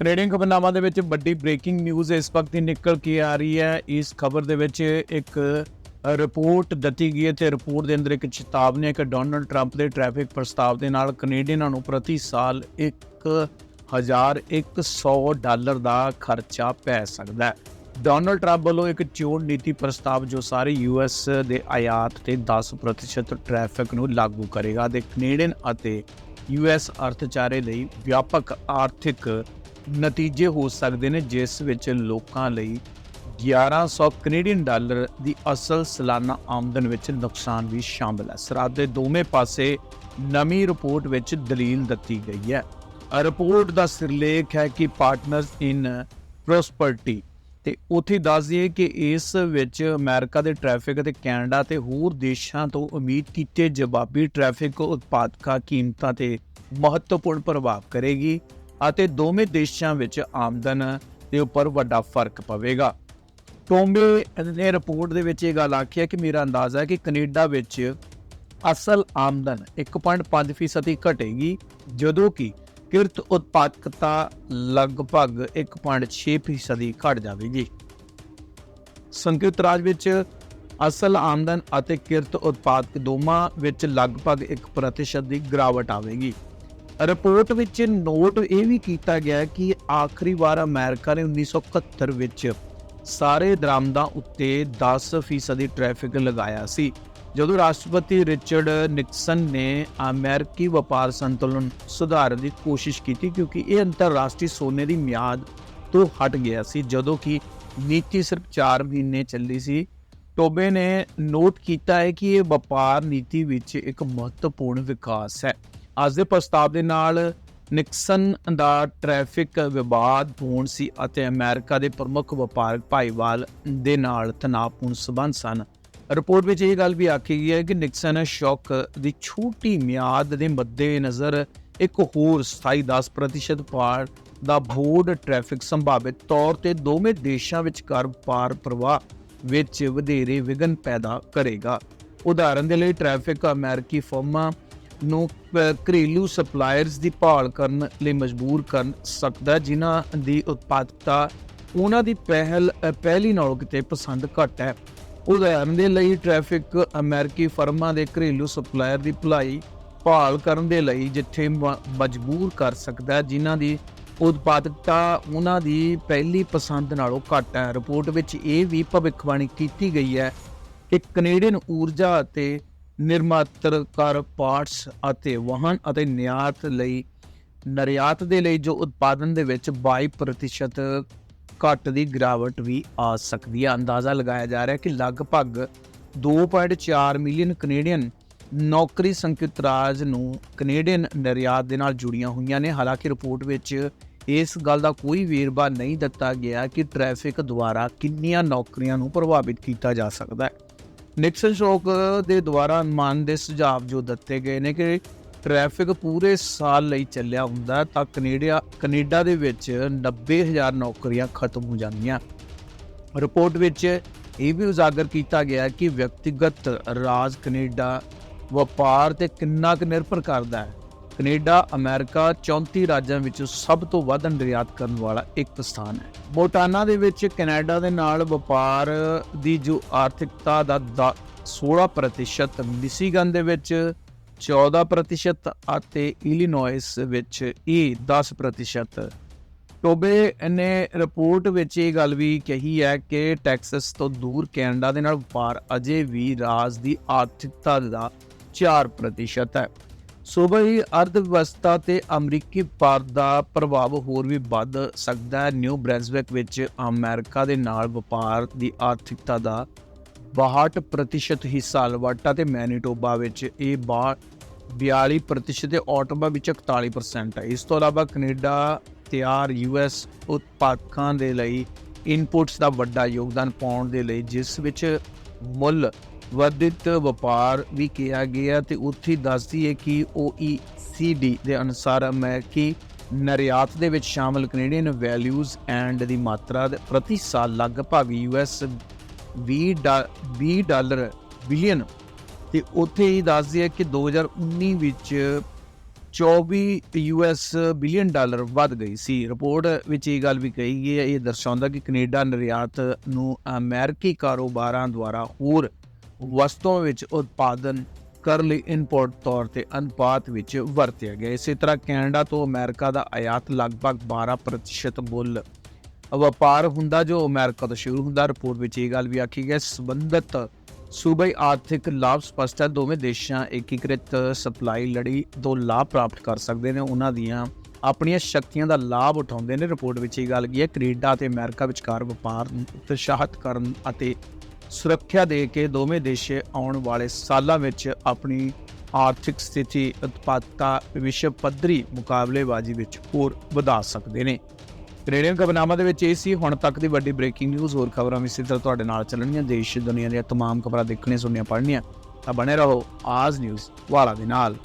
Canadian ਖਬਰਨਾਮਾ ਦੇ ਵਿੱਚ ਵੱਡੀ ਬ੍ਰੇਕਿੰਗ ਨਿਊਜ਼ ਇਸ ਵਕਤ ਹੀ ਨਿਕਲ ਕੇ ਆ ਰਹੀ ਹੈ। ਇਸ ਖਬਰ ਦੇ ਵਿੱਚ ਇੱਕ ਰਿਪੋਰਟ ਦਿੱਤੀ ਗਈ ਹੈ ਤੇ ਰਿਪੋਰਟ ਦੇ ਅੰਦਰ ਇੱਕ ਚੇਤਾਵਨੀ ਹੈ ਕਿ ਡੋਨਲਡ ਟਰੰਪ ਦੇ ਟ੍ਰੈਫਿਕ ਪ੍ਰਸਤਾਵ ਦੇ ਨਾਲ ਕੈਨੇਡੀਅਨਾਂ ਨੂੰ ਪ੍ਰਤੀ ਸਾਲ 1100 ਡਾਲਰ ਦਾ ਖਰਚਾ ਪੈ ਸਕਦਾ ਹੈ। ਡੋਨਲਡ ਟਰੰਪ ਵੱਲੋਂ ਇੱਕ ਚੋਣ ਨੀਤੀ ਪ੍ਰਸਤਾਵ ਜੋ ਸਾਰੇ ਯੂਐਸ ਦੇ ਆਯਾਤ ਤੇ 10% ਟ੍ਰੈਫਿਕ ਨੂੰ ਲਾਗੂ ਕਰੇਗਾ ਤੇ ਕੈਨੇਡੀਅਨ ਅਤੇ ਯੂਐਸ ਅਰਥਚਾਰੇ ਲਈ ਵਿਆਪਕ ਆਰਥਿਕ ਨਤੀਜੇ ਹੋ ਸਕਦੇ ਨੇ, ਜਿਸ ਵਿੱਚ ਲੋਕਾਂ ਲਈ 1100 ਕੈਨੇਡੀਅਨ ਡਾਲਰ ਦੀ ਅਸਲ ਸਾਲਾਨਾ ਆਮਦਨ ਵਿੱਚ ਨੁਕਸਾਨ ਵੀ ਸ਼ਾਮਲ ਹੈ। ਸਰਹੱਦ ਦੇ ਦੋਵੇਂ ਪਾਸੇ ਨਵੀਂ ਰਿਪੋਰਟ ਵਿੱਚ ਦਲੀਲ ਦਿੱਤੀ ਗਈ ਹੈ। ਰਿਪੋਰਟ ਦਾ ਸਿਰਲੇਖ ਹੈ ਕਿ ਪਾਰਟਨਰਸ ਇਨ ਪ੍ਰੋਸਪਰਟੀ ਤੇ ਉਥੇ ਦੱਸ ਦਈਏ ਕਿ ਇਸ ਵਿੱਚ ਅਮਰੀਕਾ ਦੇ ਟ੍ਰੈਫਿਕ ਅਤੇ ਕੈਨੇਡਾ ਤੇ ਹੋਰ ਦੇਸ਼ਾਂ ਤੋਂ ਉਮੀਦ ਕੀਤੇ ਜਵਾਬੀ ਟ੍ਰੈਫਿਕ ਉਤਪਾਦਕਾਂ ਕੀਮਤਾਂ ਤੇ ਮਹੱਤਵਪੂਰਨ ਪ੍ਰਭਾਵ ਕਰੇਗੀ। ਅਤੇ ਦੋਵੇਂ ਦੇਸ਼ਾਂ ਵਿੱਚ ਆਮਦਨ ਦੇ ਉੱਪਰ ਵੱਡਾ ਫ਼ਰਕ ਪਵੇਗਾ। ਟੋਮੇ ਨੇ ਰਿਪੋਰਟ ਦੇ ਵਿੱਚ ਇਹ ਗੱਲ ਆਖੀ ਹੈ ਕਿ ਮੇਰਾ ਅੰਦਾਜ਼ਾ ਹੈ ਕਿ ਕੈਨੇਡਾ ਵਿੱਚ ਅਸਲ ਆਮਦਨ 1.5% ਹੀ ਘਟੇਗੀ, ਜਦੋਂ ਕਿ ਕਿਰਤ ਉਤਪਾਦਕਤਾ ਲਗਭਗ 1.6% ਹੀ ਘਟ ਜਾਵੇਗੀ। ਸੰਯੁਕਤ ਰਾਜ ਵਿੱਚ ਅਸਲ ਆਮਦਨ ਅਤੇ ਕਿਰਤ ਉਤਪਾਦਕ ਦੋਵਾਂ ਵਿੱਚ ਲਗਭਗ 1% ਦੀ ਗਿਰਾਵਟ ਆਵੇਗੀ। ਰਿਪੋਰਟ ਵਿੱਚ ਨੋਟ ਇਹ ਵੀ ਕੀਤਾ ਗਿਆ ਕਿ ਆਖਰੀ ਵਾਰ ਅਮਰੀਕਾ ਨੇ 1971 ਵਿੱਚ ਸਾਰੇ ਦਰਾਮਦਾਂ ਉੱਤੇ 10% ਦੀ ਟ੍ਰੈਫਿਕ ਲਗਾਇਆ ਸੀ, ਜਦੋਂ ਰਾਸ਼ਟਰਪਤੀ ਰਿਚਰਡ ਨਿਕਸਨ ਨੇ ਅਮਰੀਕੀ ਵਪਾਰ ਸੰਤੁਲਨ ਸੁਧਾਰਨ ਦੀ ਕੋਸ਼ਿਸ਼ ਕੀਤੀ ਕਿਉਂਕਿ ਇਹ ਅੰਤਰਰਾਸ਼ਟਰੀ ਸੋਨੇ ਦੀ ਮਿਆਦ ਤੋਂ ਹਟ ਗਿਆ ਸੀ, ਜਦੋਂ ਕਿ ਨੀਤੀ ਸਿਰਫ 4 ਮਹੀਨੇ ਚੱਲੀ ਸੀ। ਟੋਬੇ ਨੇ ਨੋਟ ਕੀਤਾ ਹੈ ਕਿ ਇਹ ਵਪਾਰ ਨੀਤੀ ਵਿੱਚ ਇੱਕ ਮਹੱਤਵਪੂਰਨ ਵਿਕਾਸ ਹੈ। ਅੱਜ ਦੇ ਪ੍ਰਸਤਾਵ ਦੇ ਨਾਲ ਨਿਕਸਨ ਦਾ ਟ੍ਰੈਫਿਕ ਵਿਵਾਦ, ਹੋਣ ਸੀ ਅਤੇ ਅਮਰੀਕਾ ਦੇ ਪ੍ਰਮੁੱਖ ਵਪਾਰਕ ਭਾਈਵਾਲ ਦੇ ਨਾਲ ਤਣਾਅਪੂਰਨ ਸਬੰਧ ਸਨ। ਰਿਪੋਰਟ ਵਿੱਚ ਇਹ ਗੱਲ ਵੀ ਆਖੀ ਗਈ ਹੈ ਕਿ ਨਿਕਸਨ ਸ਼ੌਕ ਦੀ ਛੋਟੀ ਮਿਆਦ ਦੇ ਮੱਦੇਨਜ਼ਰ ਇੱਕ ਹੋਰ ਸਥਾਈ 10% ਪਾਰ ਦਾ ਬੋਰਡ ਟ੍ਰੈਫਿਕ ਸੰਭਾਵਿਤ ਤੌਰ ਤੇ ਦੋਵੇਂ ਦੇਸ਼ਾਂ ਵਿਚਕਾਰ ਪਾਰ ਪ੍ਰਵਾਹ ਵਿੱਚ ਵਧੇਰੇ ਵਿਘਨ ਪੈਦਾ ਕਰੇਗਾ। ਉਦਾਹਰਨ ਦੇ ਲਈ ਟ੍ਰੈਫਿਕ ਅਮਰੀਕੀ ਫਰਮਾਂ ਨੂੰ ਘਰੇਲੂ ਸਪਲਾਇਰਸ ਦੀ ਭਾਲ ਕਰਨ ਲਈ ਮਜਬੂਰ ਕਰ ਸਕਦਾ ਜਿਨ੍ਹਾਂ ਦੀ ਉਤਪਾਦਕਤਾ ਉਹਨਾਂ ਦੀ ਪਹਿਲ ਪਹਿਲੀ ਨਾਲੋਂ ਕਿਤੇ ਪਸੰਦ ਘੱਟ ਹੈ। ਉਦਾਹਰਨ ਦੇ ਲਈ ਟ੍ਰੈਫਿਕ ਅਮਰੀਕੀ ਫਰਮਾਂ ਦੇ ਘਰੇਲੂ ਸਪਲਾਇਰ ਦੀ ਭਲਾਈ, ਭਾਲ ਕਰਨ ਦੇ ਲਈ ਜਿੱਥੇ ਮ- ਮਜਬੂਰ ਕਰ ਸਕਦਾ ਜਿਨ੍ਹਾਂ ਦੀ ਉਤਪਾਦਕਤਾ ਉਹਨਾਂ ਦੀ ਪਹਿਲੀ ਪਸੰਦ ਨਾਲੋਂ ਘੱਟ ਹੈ। ਰਿਪੋਰਟ ਵਿੱਚ ਇਹ ਵੀ ਭਵਿੱਖਬਾਣੀ ਕੀਤੀ ਗਈ ਹੈ ਕਿ ਕੈਨੇਡੀਅਨ ਊਰਜਾ ਅਤੇ ਨਿਰਮਾਤਰ ਨਿਰਮਾਤਰਕਾਰ ਪਾਰਟਸ ਅਤੇ ਵਾਹਨ ਅਤੇ ਨਿਆਤ ਲਈ ਨਿਰਯਾਤ ਦੇ ਲਈ ਜੋ ਉਤਪਾਦਨ ਦੇ ਵਿੱਚ 22% ਘੱਟ ਦੀ ਗਿਰਾਵਟ ਵੀ ਆ ਸਕਦੀ ਹੈ ਅੰਦਾਜ਼ਾ ਲਗਾਇਆ ਜਾ ਰਿਹਾ ਹੈ ਕਿ ਲਗਭਗ 2.4 ਮਿਲੀਅਨ ਕੈਨੇਡੀਅਨ ਨੌਕਰੀ ਸੰਯੁਕਤ ਰਾਜ ਨੂੰ ਕੈਨੇਡੀਅਨ ਨਿਰਯਾਤ ਦੇ ਨਾਲ ਜੁੜੀਆਂ ਹੋਈਆਂ ਨੇ। ਹਾਲਾਂਕਿ ਰਿਪੋਰਟ ਵਿੱਚ ਇਸ ਗੱਲ ਦਾ ਕੋਈ ਵੇਰਵਾ ਨਹੀਂ ਦਿੱਤਾ ਗਿਆ ਕਿ ਟ੍ਰੈਫਿਕ ਦੁਆਰਾ ਕਿੰਨੀਆਂ ਨੌਕਰੀਆਂ ਨੂੰ ਪ੍ਰਭਾਵਿਤ ਕੀਤਾ ਜਾ ਸਕਦਾ ਹੈ। ਨਿਕਸਨ ਸ਼ੌਕ ਦੇ ਦੁਆਰਾ ਅਨੁਮਾਨ ਦੇ ਸੁਝਾਅ ਜੋ ਦਿੱਤੇ ਗਏ ਨੇ ਕਿ ਟ੍ਰੈਫਿਕ ਪੂਰੇ ਸਾਲ ਲਈ ਚੱਲਿਆ ਹੁੰਦਾ ਤਾਂ ਕੈਨੇਡਾ ਕੈਨੇਡਾ ਦੇ ਵਿੱਚ 90000 ਨੌਕਰੀਆਂ ਖਤਮ ਹੋ ਜਾਂਦੀਆਂ। ਰਿਪੋਰਟ ਵਿੱਚ ਇਹ ਵੀ ਉਜਾਗਰ ਕੀਤਾ ਗਿਆ ਕਿ ਵਿਅਕਤੀਗਤ ਰਾਜ ਕੈਨੇਡਾ ਵਪਾਰ ਤੇ ਕਿੰਨਾ ਕੁ ਨਿਰਭਰ ਕਰਦਾ ਹੈ। ਕੈਨੇਡਾ, ਅਮਰੀਕਾ 34 ਰਾਜਾਂ ਵਿੱਚੋਂ ਸਭ ਤੋਂ ਵੱਧ ਨਿਰਯਾਤ ਕਰਨ ਵਾਲਾ ਇੱਕ ਸਥਾਨ ਹੈ। ਮੋਟਾਨਾ ਦੇ ਵਿੱਚ ਕੈਨੇਡਾ ਦੇ ਨਾਲ ਵਪਾਰ ਦੀ ਜੋ ਆਰਥਿਕਤਾ ਦਾ ਦਾ 16% ਮਿਸ਼ੀਗਨ ਦੇ ਵਿੱਚ 14% ਅਤੇ ਇਲੀਨੋਇਸ ਵਿੱਚ ਇਹ 10% ਟੋਬੇ ਨੇ ਰਿਪੋਰਟ ਵਿੱਚ ਇਹ ਗੱਲ ਵੀ ਕਹੀ ਹੈ ਕਿ ਟੈਕਸਸ ਤੋਂ ਦੂਰ ਕੈਨੇਡਾ ਦੇ ਨਾਲ ਵਪਾਰ ਅਜੇ ਵੀ ਰਾਜ ਦੀ ਆਰਥਿਕਤਾ ਦਾ 4% ਹੈ। ਸੂਬਾਈ ਅਰਥ ਵਿਵਸਥਾ ਤੇ ਅਮਰੀਕੀ ਵਪਾਰ ਦਾ ਪ੍ਰਭਾਵ ਹੋਰ ਵੀ ਵੱਧ ਸਕਦਾ ਹੈ। ਨਿਊ ਬ੍ਰੈਂਸਵਿਕ ਵਿੱਚ ਅਮਰੀਕਾ ਦੇ ਨਾਲ ਵਪਾਰ ਦੀ ਆਰਥਿਕਤਾ ਦਾ 62% ਹਿੱਸਾ ਅਲਬਰਟਾ ਤੇ ਮੈਨੀਟੋਬਾ ਵਿੱਚ ਇਹ 42% ਤੇ ਆਟੋਬਾ ਵਿੱਚ 41% ਹੈ। ਇਸ ਤੋਂ ਇਲਾਵਾ ਕੈਨੇਡਾ ਤਿਆਰ ਯੂਐਸ ਉਤਪਾਦਕਾਂ ਦੇ ਲਈ ਇਨਪੁਟਸ ਦਾ ਵੱਡਾ ਯੋਗਦਾਨ ਪਾਉਣ ਦੇ ਲਈ, ਜਿਸ ਵਿੱਚ ਮੁੱਲ ਵਰਧਿਤ ਵਪਾਰ ਵੀ ਕਿਹਾ ਗਿਆ ਤੇ ਉੱਥੇ ਦੱਸਦੀ ਹੈ ਕਿ OECD ਦੇ ਅਨੁਸਾਰ ਅਮਰੀਕੀ ਨਿਰਯਾਤ ਦੇ ਵਿੱਚ ਸ਼ਾਮਲ ਕੈਨੇਡੀਅਨ ਵੈਲਿਊਜ਼ ਐਂਡ ਦੀ ਮਾਤਰਾ ਪ੍ਰਤੀ ਸਾਲ ਲਗਭਗ ਯੂਐਸ 20 ਡਾ- 20 ਡਾਲਰ ਬਿਲੀਅਨ ਤੇ ਉੱਥੇ ਹੀ ਦੱਸਦੀ ਹੈ ਕਿ 2019 ਵਿੱਚ 24 ਯੂਐਸ ਬਿਲੀਅਨ ਡਾਲਰ ਵੱਧ ਗਈ ਸੀ। ਰਿਪੋਰਟ ਵਿੱਚ ਇਹ ਗੱਲ ਵੀ ਕਹੀ ਗਈ ਹੈ, ਇਹ ਦਰਸਾਉਂਦਾ ਕਿ ਕੈਨੇਡਾ ਨਿਰਯਾਤ ਨੂੰ ਅਮਰੀਕੀ ਕਾਰੋਬਾਰਾਂ ਦੁਆਰਾ ਹੋਰ ਵਸਤੂਆਂ ਵਿੱਚ ਉਤਪਾਦਨ ਕਰਨ ਲਈ ਇੰਪੋਰਟ ਤੌਰ ਤੇ ਅਨੁਪਾਤ ਵਿੱਚ ਵਰਤਿਆ ਗਿਆ। ਇਸੇ ਤਰ੍ਹਾਂ ਕੈਨੇਡਾ ਤੋਂ ਅਮਰੀਕਾ ਦਾ ਆਯਾਤ ਲਗਭਗ 12% ਮੁੱਲ ਵਪਾਰ ਹੁੰਦਾ ਜੋ ਅਮਰੀਕਾ ਤੋਂ ਸ਼ੁਰੂ ਹੁੰਦਾ। ਰਿਪੋਰਟ ਵਿੱਚ ਇਹ ਗੱਲ ਵੀ ਆਖੀ ਗਈ ਹੈ, ਸੰਬੰਧਿਤ ਸੂਬਾਈ ਆਰਥਿਕ ਲਾਭ ਸਪਸ਼ਟ ਹੈ ਦੋਵੇਂ ਦੇਸ਼ਾਂ ਏਕੀਕ੍ਰਿਤ ਸਪਲਾਈ ਲੜੀ ਤੋਂ ਲਾਭ ਪ੍ਰਾਪਤ ਕਰ ਸਕਦੇ ਨੇ। ਉਹਨਾਂ ਦੀਆਂ ਆਪਣੀਆਂ ਸ਼ਕਤੀਆਂ ਦਾ ਲਾਭ ਉਠਾਉਂਦੇ ਨੇ। ਰਿਪੋਰਟ ਵਿੱਚ ਇਹ ਗੱਲ ਕੀ ਹੈ ਕੈਨੇਡਾ ਤੇ ਅਮਰੀਕਾ ਵਿਚਕਾਰ ਵਪਾਰ ਨੂੰ ਉਤਸ਼ਾਹਿਤ ਕਰਨ ਅਤੇ ਸੁਰੱਖਿਆ ਦੇ ਕੇ ਦੋਵੇਂ ਦੇਸ਼ ਆਉਣ ਵਾਲੇ ਸਾਲਾਂ ਵਿੱਚ ਆਪਣੀ ਆਰਥਿਕ ਸਥਿਤੀ ਉਤਪਾਦਕਤਾ ਵਿਸ਼ਵ ਪੱਧਰੀ ਮੁਕਾਬਲੇਬਾਜ਼ੀ ਵਿੱਚ ਹੋਰ ਵਧਾ ਸਕਦੇ ਨੇ ਕੈਨੇਡੀਅਨ ਖਬਰਨਾਮਾ ਦੇ ਵਿੱਚ ਇਹ ਸੀ ਹੁਣ ਤੱਕ ਦੀ ਵੱਡੀ ਬ੍ਰੇਕਿੰਗ ਨਿਊਜ਼ ਹੋਰ ਖਬਰਾਂ ਵੀ ਇਸੇ ਤਰ੍ਹਾਂ ਤੁਹਾਡੇ ਨਾਲ ਚੱਲਣਗੀਆਂ ਦੇਸ਼ ਦੁਨੀਆ ਦੀਆਂ तमाम ਖਬਰਾਂ ਦੇਖਣੀਆਂ ਸੁਣਨੀਆਂ ਪੜ੍ਹਨੀਆਂ ਤਾਂ ਬਣੇ ਰਹੋ ਆਜ ਨਿਊਜ਼ ਵਾਲਾ ਦੇ ਨਾਲ